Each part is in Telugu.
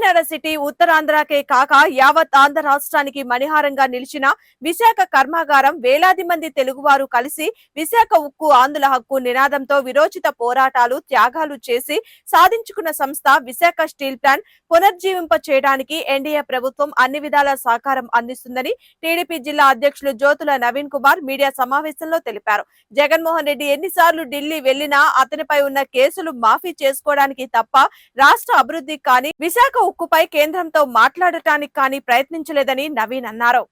కాకినాడ సిటీ ఉత్తరాంధ్రకే కాక యావత్ ఆంధ్ర రాష్ట్రానికి మణిహారంగా నిలిచిన విశాఖ కర్మాగారం వేలాది మంది తెలుగువారు కలిసి విశాఖ ఉక్కు ఆంధ్రుల హక్కు నినాదంతో విరోచిత పోరాటాలు త్యాగాలు చేసి సాధించుకున్న సంస్థ విశాఖ స్టీల్ ప్లాంట్ పునర్జీవింప చేయడానికి ఎన్డీఏ ప్రభుత్వం అన్ని విధాల సహకారం అందిస్తుందని టీడీపీ జిల్లా అధ్యక్షులు జ్యోతుల నవీన్ కుమార్ మీడియా సమావేశంలో తెలిపారు. జగన్మోహన్ రెడ్డి ఎన్నిసార్లు ఢిల్లీ వెళ్ళినా అతనిపై ఉన్న కేసులు మాఫీ చేసుకోవడానికి తప్ప రాష్ట్ర అభివృద్ధి కానీ విశాఖ ఉక్కుపై కేంద్రంతో మాట్లాడటానికి కానీ ప్రయత్నించలేదని నవీన్ అన్నారు.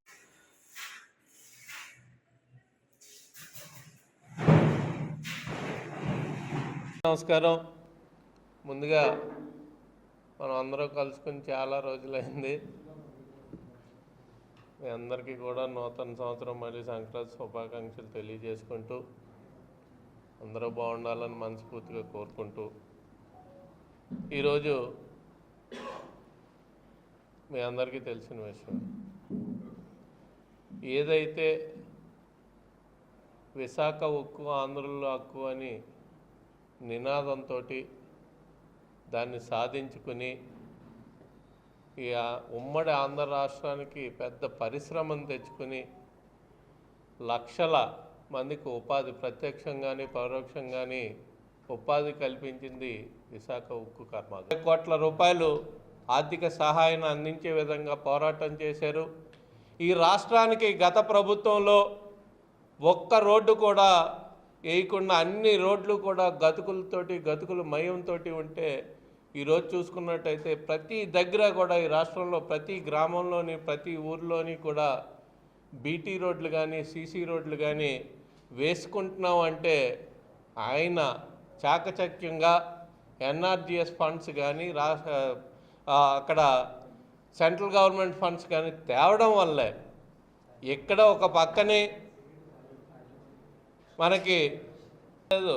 నమస్కారం. ముందుగా మనం అందరం కలుసుకుని చాలా రోజులైంది. మీ అందరికీ కూడా నూతన సంవత్సరం మరియు సంక్రాంతి శుభాకాంక్షలు తెలియజేసుకుంటూ అందరూ బాగుండాలని మనస్ఫూర్తిగా కోరుకుంటూ ఈరోజు మీ అందరికీ తెలిసిన విషయం. ఏదైతే విశాఖ ఉక్కు ఆంధ్రుల్లో హక్కు అని నినాదంతో దాన్ని సాధించుకుని ఈ ఉమ్మడి ఆంధ్ర రాష్ట్రానికి పెద్ద పరిశ్రమను తెచ్చుకుని లక్షల మందికి ఉపాధి ప్రత్యక్షంగాని పరోక్షంగాని ఉపాధి కల్పించింది విశాఖ ఉక్కు కర్మాగారం. కోట్ల రూపాయలు ఆర్థిక సహాయాన్ని అందించే విధంగా పోరాటం చేశారు. ఈ రాష్ట్రానికి గత ప్రభుత్వంలో ఒక్క రోడ్డు కూడా వేయకుండా అన్ని రోడ్లు కూడా గతుకులతోటి గతుకులు మయంతో ఉంటే ఈరోజు చూసుకున్నట్టయితే ప్రతి దగ్గర కూడా ఈ రాష్ట్రంలో ప్రతి గ్రామంలోని ప్రతి ఊర్లోని కూడా బీటీ రోడ్లు కానీ సీసీ రోడ్లు కానీ వేసుకుంటున్నాం అంటే ఆయన చాకచక్యంగా ఎన్ఆర్జిఎస్ ఫండ్స్ కానీ రాష్ట్ర అక్కడ సెంట్రల్ గవర్నమెంట్ ఫండ్స్ కానీ తేవడం వల్లే ఇక్కడ ఒక పక్కనే మనకి లేదు.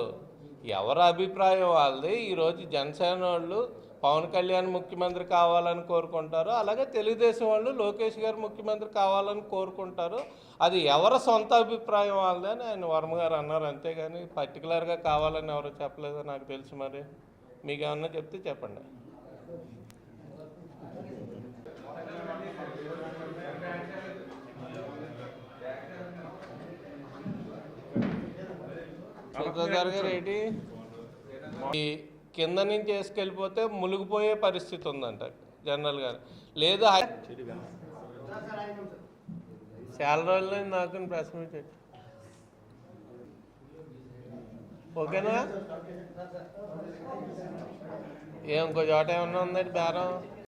ఎవరి అభిప్రాయం వాళ్ళది? ఈరోజు జనసేన వాళ్ళు పవన్ కళ్యాణ్ ముఖ్యమంత్రి కావాలని కోరుకుంటారు అలాగే తెలుగుదేశం వాళ్ళు లోకేష్ గారు ముఖ్యమంత్రి కావాలని కోరుకుంటారు. అది ఎవరి సొంత అభిప్రాయం వాళ్ళది అని ఆయన వర్మ గారు అన్నారు. అంతేగాని పర్టికులర్గా కావాలని ఎవరు చెప్పలేదో నాకు తెలుసు మరి. మీకేమన్నా చెప్తే చెప్పండి. ఏంటి? ఈ కింద నుంచి వేసుకెళ్ళిపోతే మునిగిపోయే పరిస్థితి ఉందంట జనరల్గా లేదు హై- చాలా రోజులు నాకు ప్రెస్ మీట్ పెట్టి. ఓకేనా? ఏం ఇంకో చోట ఏమన్నా ఉందండి బేరం?